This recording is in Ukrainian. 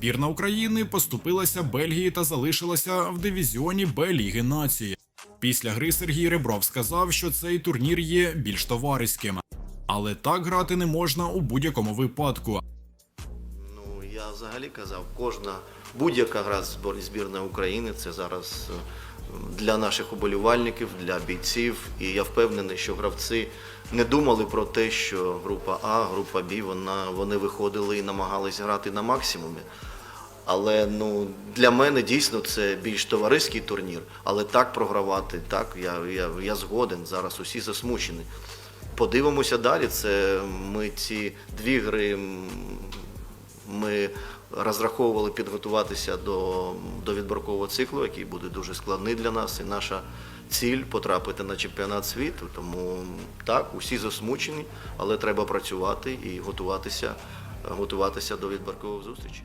Збірна України поступилася Бельгії та залишилася в дивізіоні Б Ліги Нації. Після гри Сергій Ребров сказав, що цей турнір є більш товариським, але так грати не можна у будь-якому випадку. Взагалі казав, кожна будь-яка гра збірної України це зараз е, для наших уболівальників, для бійців. І я впевнений, що гравці не думали про те, що група А, група Б, вона, вони виходили і намагались грати на максимумі. Але ну, для мене дійсно це більш товариський турнір. Але так програвати, так, я, я, я згоден. Зараз усі засмучені. Подивимося далі. Це ми ці дві гри розраховували підготуватися до, до відборкового циклу, який буде дуже складний для нас. І наша ціль потрапити на чемпіонат світу. Тому так, усі засмучені, але треба працювати і готуватися, готуватися до відборкових зустрічей.